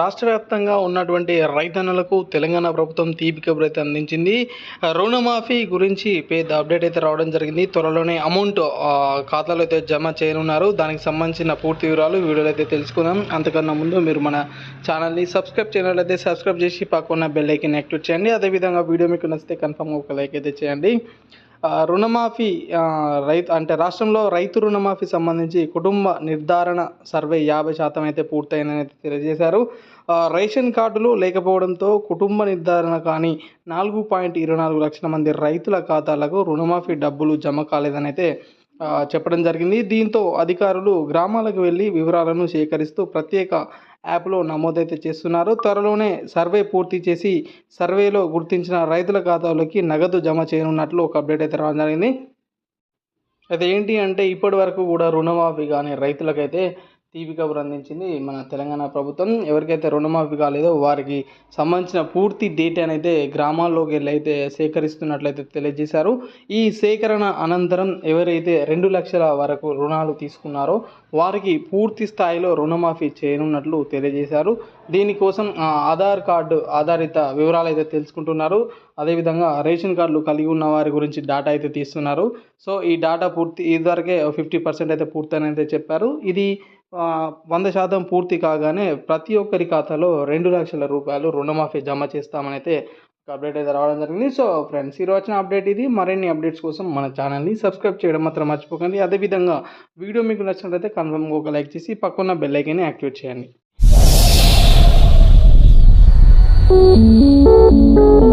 రాష్ట్ర వ్యాప్తంగా ఉన్నటువంటి రైతన్నలకు తెలంగాణ ప్రభుత్వం తీపి కబురు అయితే అందించింది. రుణమాఫీ గురించి పెద్ద అప్డేట్ అయితే రావడం జరిగింది. త్వరలోనే అమౌంట్ ఖాతాలో అయితే జమ చేయనున్నారు. దానికి సంబంధించిన పూర్తి వివరాలు వీడియోలో అయితే తెలుసుకుందాం. అంతకన్నా ముందు మీరు మన ఛానల్ని సబ్స్క్రైబ్ చేయనట్లయితే సబ్స్క్రైబ్ చేసి పక్కన బెల్ ఐకన్ యాక్టివేట్ చేయండి. అదేవిధంగా వీడియో మీకు నచ్చితే కన్ఫర్మ్ ఒక లైక్ అయితే చేయండి. రుణమాఫీ రైతు అంటే రాష్ట్రంలో రైతు రుణమాఫీ సంబంధించి కుటుంబ నిర్ధారణ సర్వే యాభై శాతం అయితే పూర్తయిందని అయితే తెలియజేశారు. రేషన్ కార్డులు లేకపోవడంతో కుటుంబ నిర్ధారణ కానీ నాలుగు పాయింట్ ఇరవై నాలుగు లక్షల మంది రైతుల ఖాతాలకు రుణమాఫీ డబ్బులు జమ కాలేదని అయితే చెప్పడం జరిగింది. దీంతో అధికారులు గ్రామాలకు వెళ్ళి వివరాలను సేకరిస్తూ ప్రత్యేక యాప్లో నమోదైతే చేస్తున్నారు. త్వరలోనే సర్వే పూర్తి చేసి సర్వేలో గుర్తించిన రైతుల ఖాతాలోకి నగదు జమ చేయనున్నట్లు ఒక అప్డేట్ అయితే రావడం జరిగింది. అయితే ఏంటి అంటే ఇప్పటి వరకు కూడా రుణమాఫీ కానీ రైతులకైతే తీపి కబురు అందించింది మన తెలంగాణ ప్రభుత్వం. ఎవరికైతే రుణమాఫీ కాలేదో వారికి సంబంధించిన పూర్తి డేటాని అయితే గ్రామాల్లోకి వెళ్ళి అయితే సేకరిస్తున్నట్లయితే తెలియజేశారు. ఈ సేకరణ అనంతరం ఎవరైతే రెండు లక్షల వరకు రుణాలు తీసుకున్నారో వారికి పూర్తి స్థాయిలో రుణమాఫీ చేయనున్నట్లు తెలియజేశారు. దీనికోసం ఆధార్ కార్డు ఆధారిత వివరాలు అయితే తెలుసుకుంటున్నారు. అదేవిధంగా రేషన్ కార్డులు కలిగి ఉన్న వారి గురించి డేటా అయితే తీస్తున్నారు. సో ఈ డేటా పూర్తి ఇదివరకే ఫిఫ్టీ పర్సెంట్ అయితే పూర్తయినైతే చెప్పారు. ఇది వంద శాతం పూర్తి కాగానే ప్రతి ఒక్కరి ఖాతాలో రెండు లక్షల రూపాయలు రుణమాఫీ జమ చేస్తామని అయితే ఒక అప్డేట్ అయితే రావడం జరిగింది. సో ఫ్రెండ్స్ ఈరోజు వచ్చిన అప్డేట్ ఇది. మరిన్ని అప్డేట్స్ కోసం మన ఛానల్ని సబ్స్క్రైబ్ చేయడం మాత్రం మర్చిపోకండి. అదేవిధంగా వీడియో మీకు నచ్చినట్లయితే కన్ఫర్మ్గా ఒక లైక్ చేసి పక్కన బెల్ ఐకాన్ని యాక్టివేట్ చేయండి. Thank you.